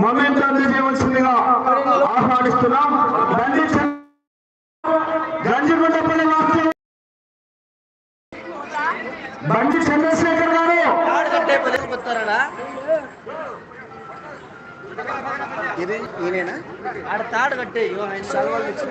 Moment అందజేయవలసిందిగా ఆహ్వానిస్తున్నాం. గంజిగుండపల్లి వాస్తవం బండి చంద్రశేఖర్ గారు. ఇది ఈయనేనా? ఆడ తాడు కట్టే ఇచ్చిన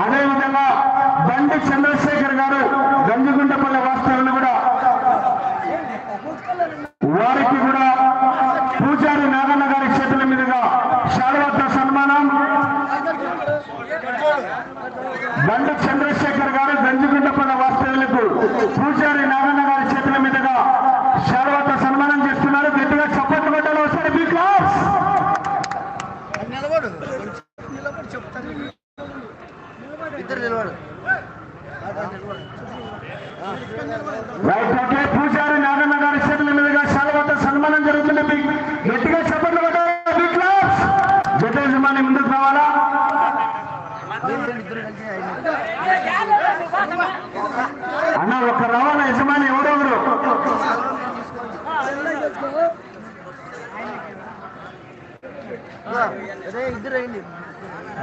అదేవిధంగా బండి చంద్రశేఖర్ గారు గంజుగుంట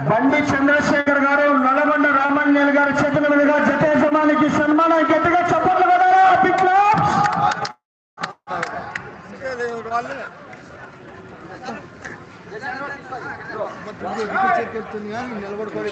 బండి చంద్రశేఖర్ గారు నల్గొండ రామాన్యాల గారు చేతుల మీదుగా జతయజమానికి సన్మానం. గట్టిగా చప్పట్లు కదరా నిలబడుకోవాలి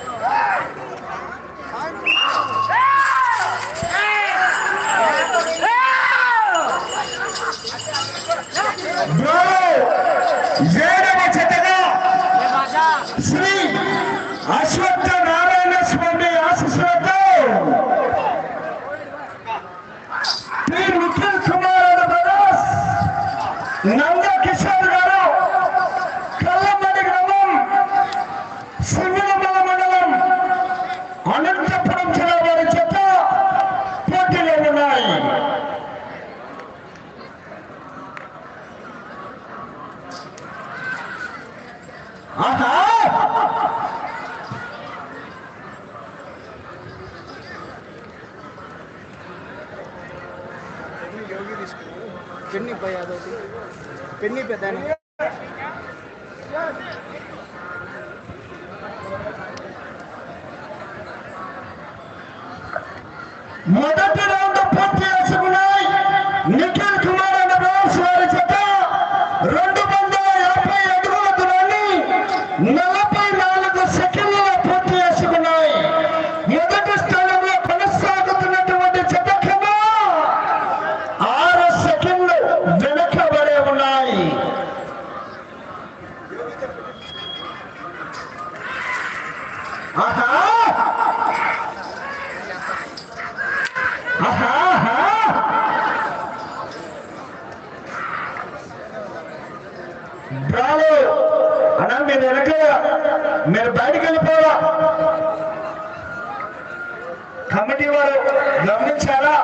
Bro! తీసుకున్నాడు. పెన్ని పై అదొకటి. పెన్ని పెద్ద బ్రావో! అన్నా మీరు వెనక మీరు బయటకు వెళ్ళిపోవాలా కమిటీ వారు గమనించారా?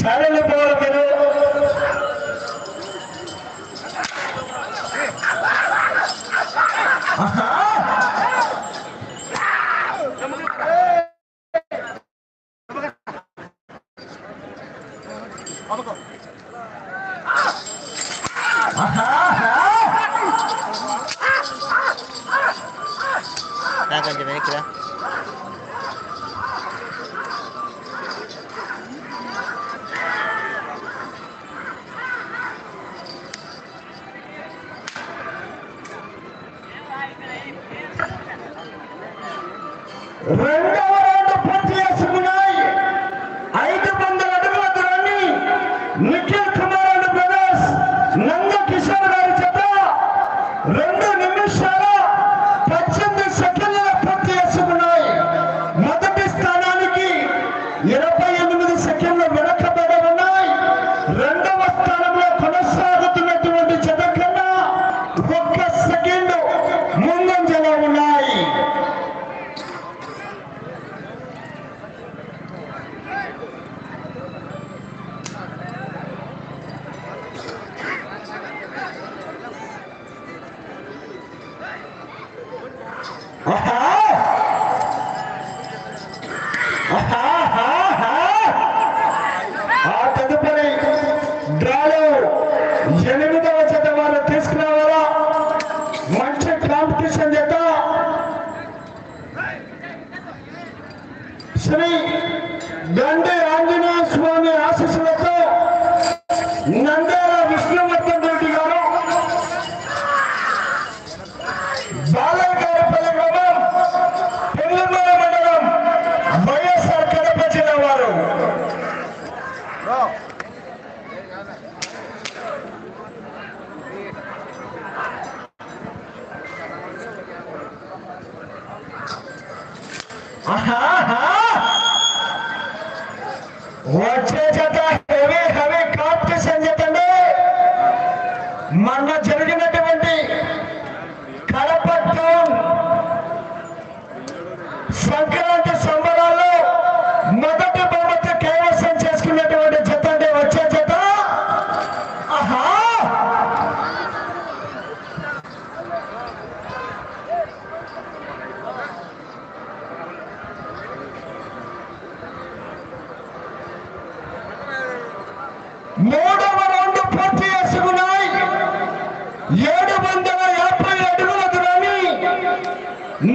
సరే వెళ్ళిపోవాలి మీరు. Right? Ha ha! हाँ हाँ। वो अच्छे जगह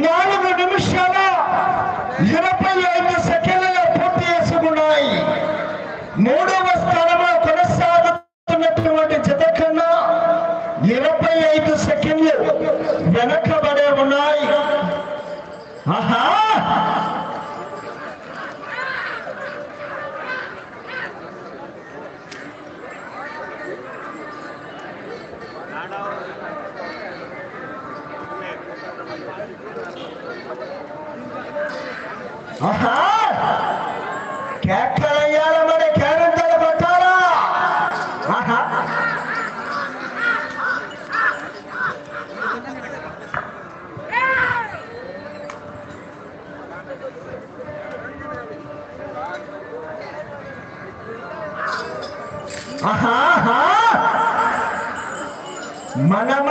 నాలుగు నిమిషాల ఇరవై ఐదు సెకండ్ మనమ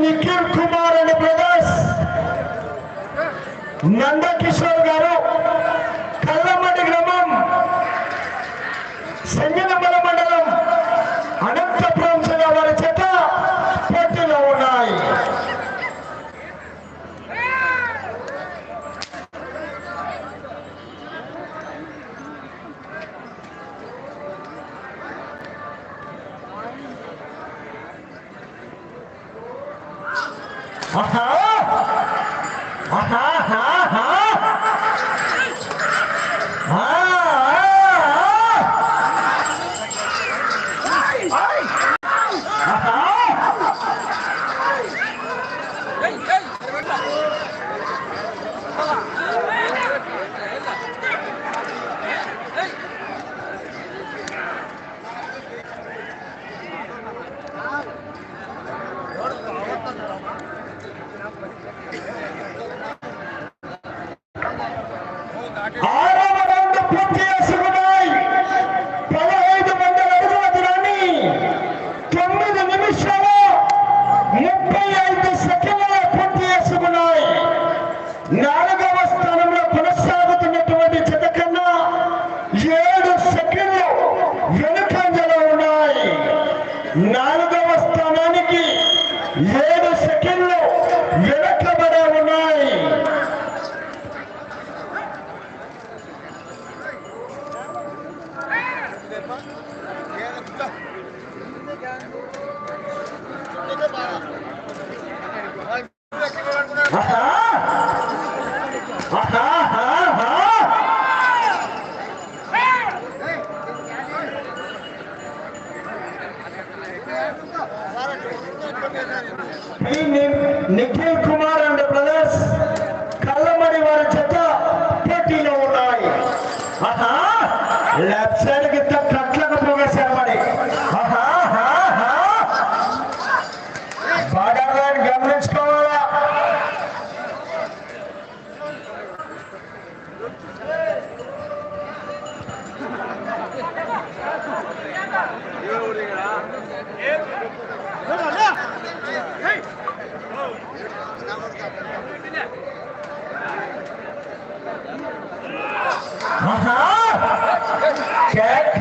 Nikhil Kumar and brothers Nandakishore garu Bye. Okay.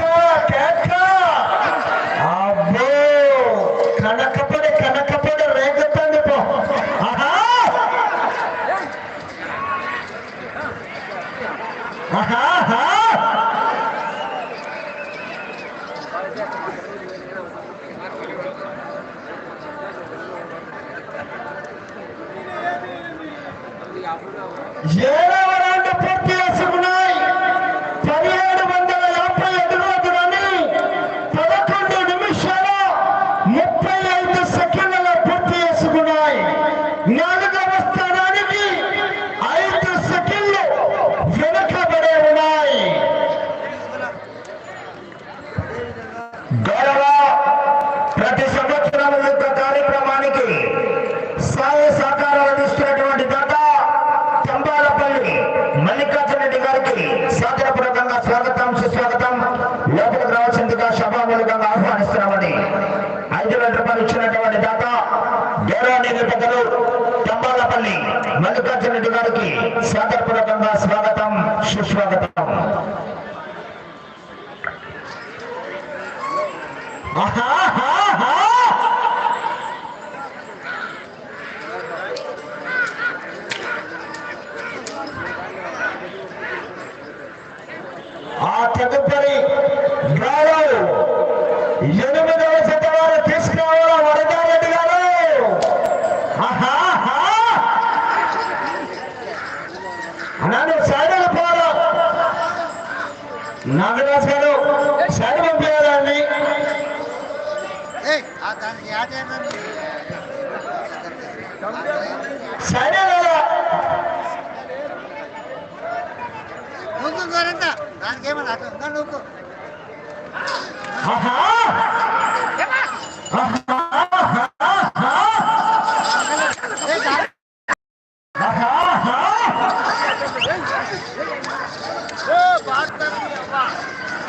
ఏమని అక్కడ నువ్వు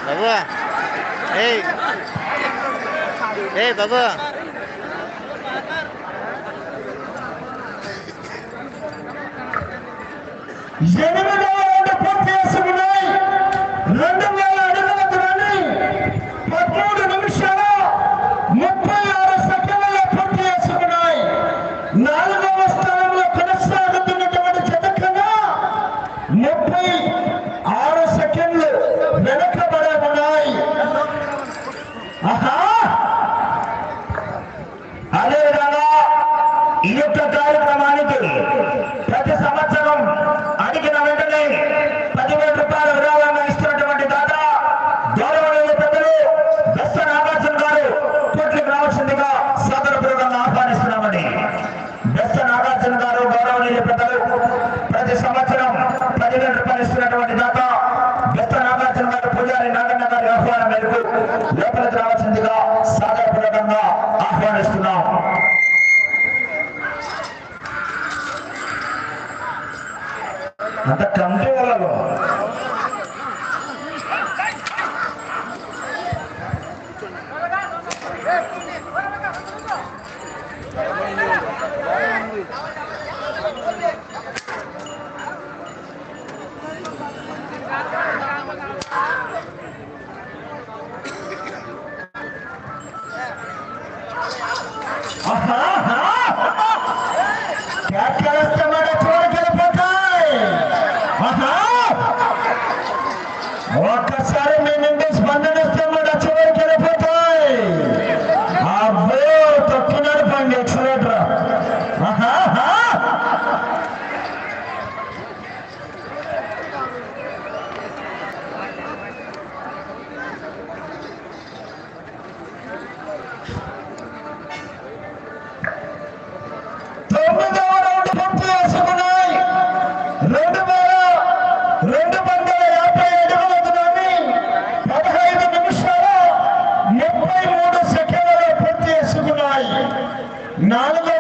బాబు ఏ ఏ బాబు జనరల్ నాలుగు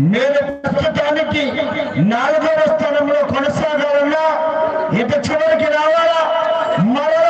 నేను ప్రస్తుతానికి నాలుగవ స్థానంలో కొనసాగాలన్నా ఇక చివరికి రావాలా? మరో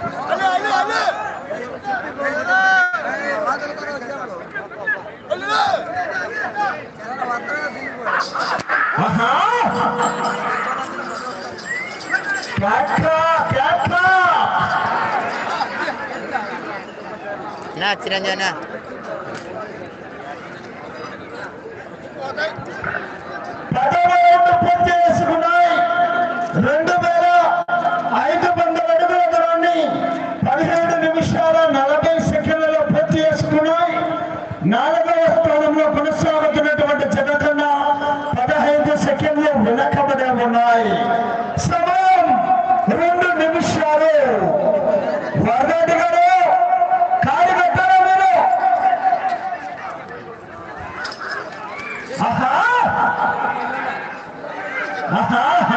지난년에 Rafael! Rafael!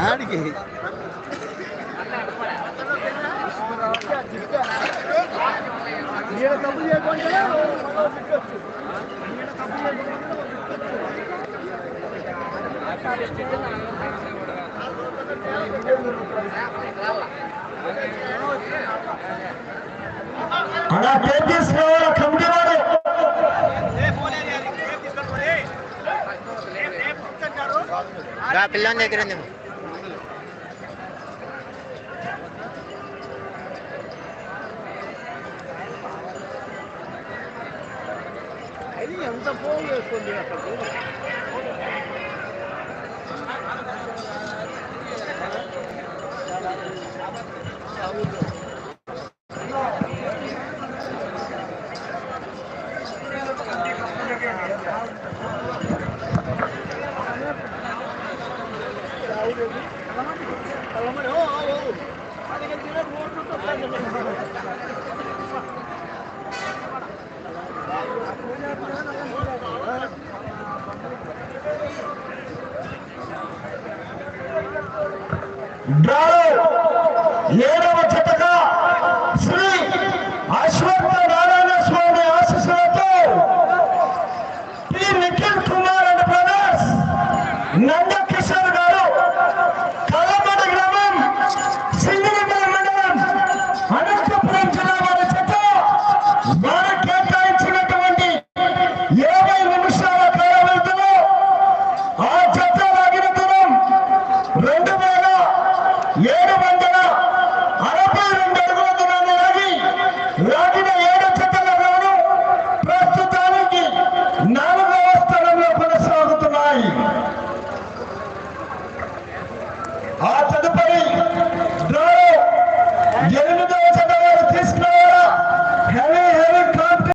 ಆಡಿಗೆ ಅಣ್ಣ ತೇಜಸ್ ಕಮಿಟಿ ಮಾಡು పిల్లని దగ్గర ఉంది ఎంత పోగు వేసుకుంది అసలు అవును